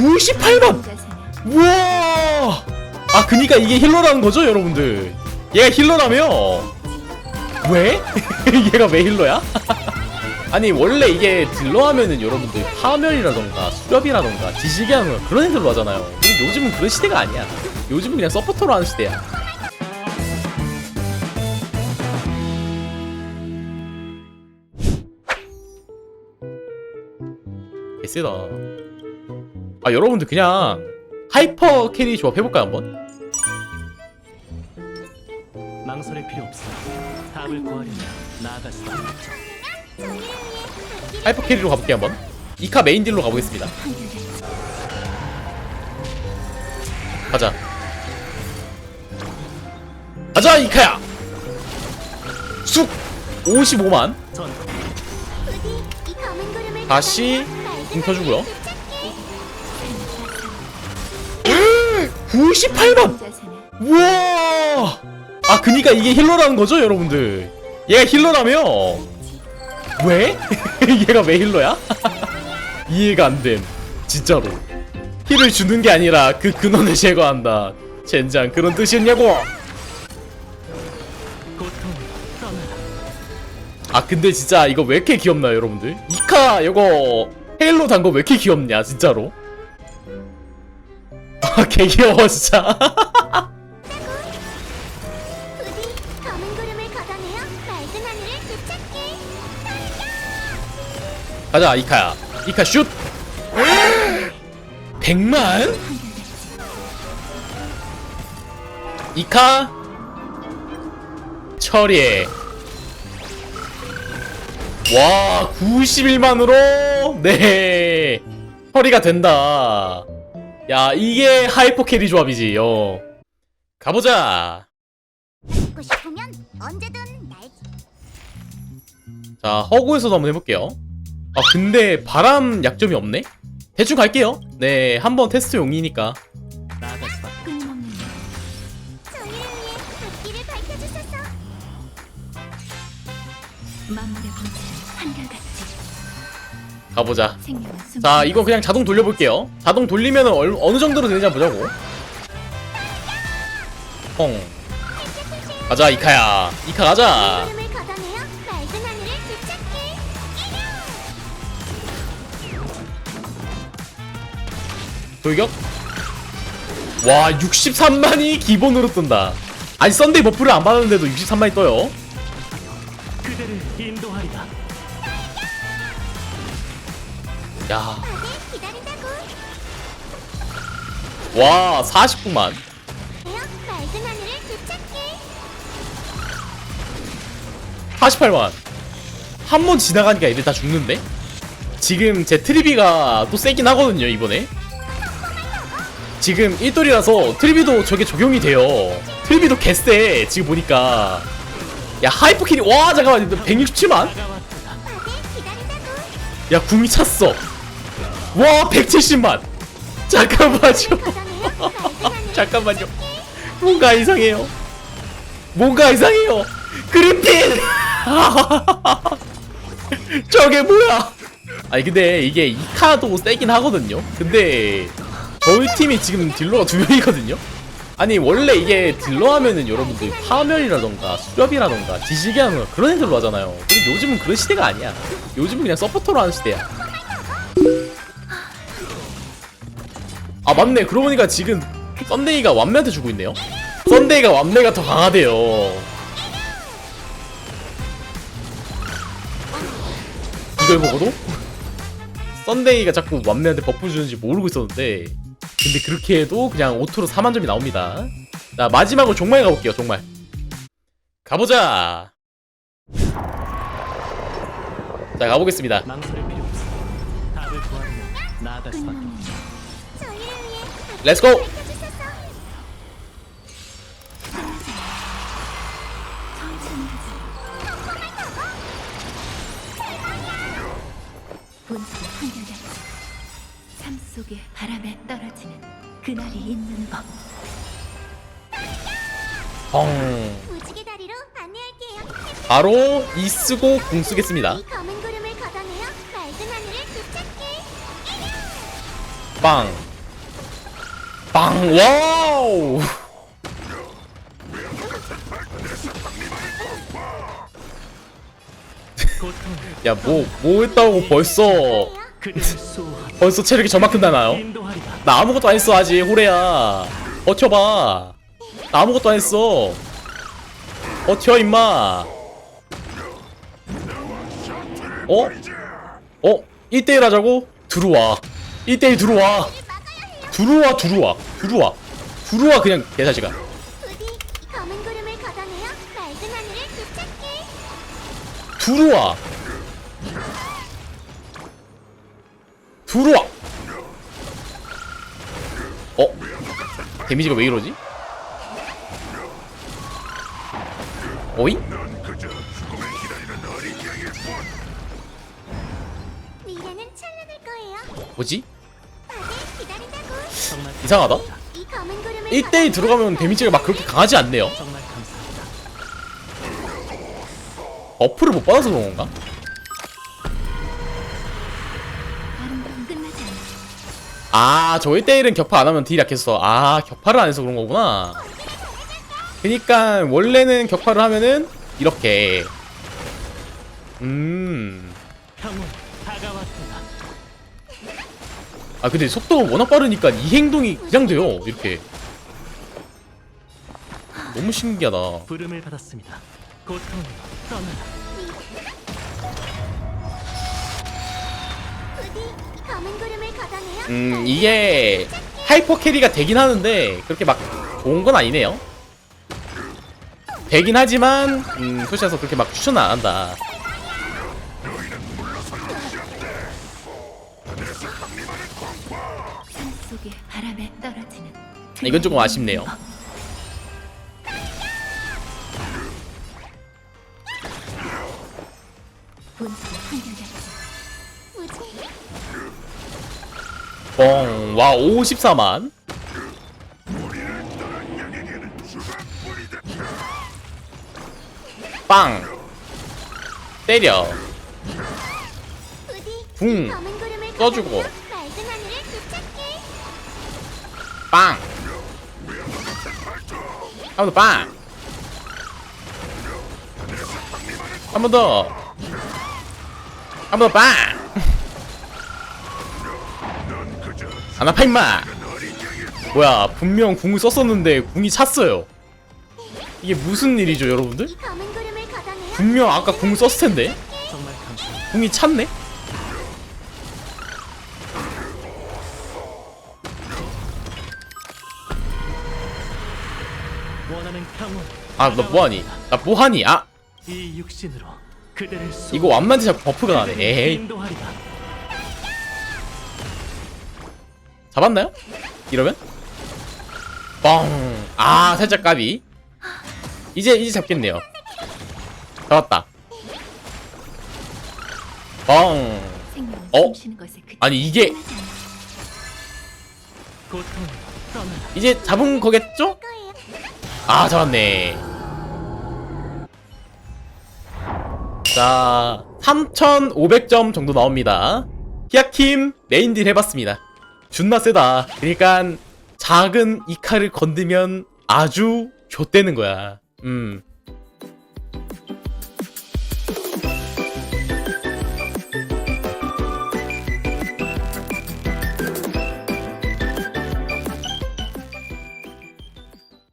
98만! 우와! 아, 그니까 이게 힐러라는 거죠, 여러분들? 얘가 힐러라며? 왜? 얘가 왜 힐러야? 아니, 원래 이게 딜러 하면은 여러분들 파멸이라던가 수렵이라던가 지식이 하는 그런 애들로 하잖아요. 근데 요즘은 그런 시대가 아니야. 요즘은 그냥 서포터로 하는 시대야. 개쎄다. 아, 여러분들 그냥 하이퍼 캐리 조합 해볼까요, 한번? 망설일 필요 없어. 답을 구하려면 나아갈 수밖에 없죠. 하이퍼 캐리로 가볼게요, 한번. 이카 메인 딜로 가보겠습니다. 가자. 가자, 이카야! 쑥! 55만. 전 다시 궁 켜주고요. 98만! 우와! 아, 그니까 이게 힐러라는 거죠, 여러분들? 얘가 힐러라며? 왜? 얘가 왜 힐러야? 이해가 안 됨. 진짜로. 힐을 주는 게 아니라 그 근원을 제거한다. 젠장, 그런 뜻이었냐고! 아, 근데 진짜 이거 왜 이렇게 귀엽나요, 여러분들? 이카, 이거, 헤일로 단 거 왜 이렇게 귀엽냐, 진짜로? 아, 개 귀여워, 진짜. 검은 구름을 걷어내어. 맑은 하늘을 되찾게 가자 이카야 이카 슛! 100만? 이카? 처리해. 와 91만으로? 네. 처리가 된다 야 이게 하이퍼 캐리 조합이지 요 가보자. 듣고 싶으면 언제든 날 자 허구에서도 한번 해볼게요. 아 근데 바람 약점이 없네? 대충 갈게요. 네 한번 테스트용이니까 가보자. 자 이거 그냥 자동 돌려볼게요. 자동 돌리면 얼, 어느 정도로 되는지 한번 보자고. 펑. 가자 이카야. 이카 가자. 돌격? 와 63만이 기본으로 뜬다. 아니 썬데이 버프를 안 받았는데도 63만이 떠요? 그대를 인도하리라. 야 와 49만 되어 맑은 하늘을 되찾게 48만 한 번 지나가니까 애들 다 죽는데? 지금 제 트리비가 또 세긴 하거든요 이번에 지금 1돌이라서 트리비도 저게 적용이 돼요 트리비도 개쎄 지금 보니까 야 하이퍼킬이 와 잠깐만 167만? 다가왔다. 다들 기다린다고 야 궁이 찼어 와 170만. 잠깐만요. 잠깐만요. 뭔가 이상해요. 뭔가 이상해요. 그린핀! 저게 뭐야? 아니 근데 이게 이카도 세긴 하거든요. 근데 저희 팀이 지금 딜러가 두 명이거든요. 아니 원래 이게 딜러 하면은 여러분들 파멸이라던가 수렵이라던가 지식이 하는 그런 애들로 하잖아요. 근데 요즘은 그런 시대가 아니야. 요즘은 그냥 서포터로 하는 시대야 아 맞네. 그러고 보니까 지금 썬데이가 완매한테 주고 있네요. 썬데이가 완매가 더 강하대요. 이걸 보고도 썬데이가 자꾸 완매한테 버프 주는지 모르고 있었는데 근데 그렇게 해도 그냥 오토로 4만 점이 나옵니다. 자 마지막으로 종말 가볼게요 종말. 가보자! 자 가보겠습니다. 망설일 필요 없어. 답을 구하려면 나아갈 렛츠고 밝혀주소서 본성 한결같이 삶 속에 바람에 떨어지는 그날이 있는 법. 펑. 무지개 다리로 안내할게요. 바로 이 쓰고 궁 쓰겠습니다. 이 검은 구름을 걷어내어 맑은 하늘을 되찾게 빵 빵. 와우! 야 뭐 뭐 했다고 벌써. 벌써 체력이 저만큼 나나요? 나 아무것도 안 했어 아직. 호래야. 버텨봐. 나 아무것도 안 했어. 버텨 임마. 어? 어? 1대1 하자고? 들어와. 1대1 들어와 들어와 들어와 들어와 들어와 그냥 개자식아 부디 검은 구름을 걷어내어 맑은 하늘을 되찾게 들어와 들어와 어? 데미지가 왜 이러지? 어이? 미래는 찬란할 거예요 뭐지? 다들 이상하다 이 검은 구름을 1대1 들어가면 데미지가 막 그렇게 강하지 않네요 버프를 못 받아서 그런 건가? 아, 저 1대1은 격파 안 하면 딜이 약해서. 아, 격파를 안 해서 그런 거구나. 그니까, 원래는 격파를 하면은, 이렇게. 음. 아, 근데 속도가 워낙 빠르니까 이 행동이 그냥 돼요. 이렇게. 너무 신기하다. 부름을 받았습니다 고통으로 떠나라 부디 검은 구름을 걷어내어 음, 이게, 하이퍼 캐리가 되긴 하는데, 그렇게 막 좋은 건 아니네요. 되긴 하지만, 음, 소시에서 그렇게 막 추천은 안 한다. 이건 조금 아쉽네요. 뻥. 와, 54만. 빵. 때려. 붕. 써주고. 빵. 한 번 더 빵. 한 번 더. 한 번 더 빵. 안 아파 임마. 뭐야 분명 궁을 썼었는데 궁이 찼어요. 이게 무슨 일이죠 여러분들? 분명 아까 궁 썼을 텐데 궁이 찼네? 아 너 뭐하니? 나 뭐하니? 아 이 육신으로 그대를 수 이거 완만지 자꾸 버프가 나네 에이 인도하리라 잡았나요? 이러면? 뻥. 아, 살짝 까비. 이제, 이제 잡겠네요. 잡았다. 뻥. 어? 숨쉬는 것에 그쳐 아니, 이게. 고통으로 떠나라 이제 잡은 거겠죠? 아, 잡았네. 자, 3,500점 정도 나옵니다. 히아킴 메인딜 해봤습니다. 존나 세다. 그러니까 작은 이카를 건드면 아주 좆되는 거야. 음.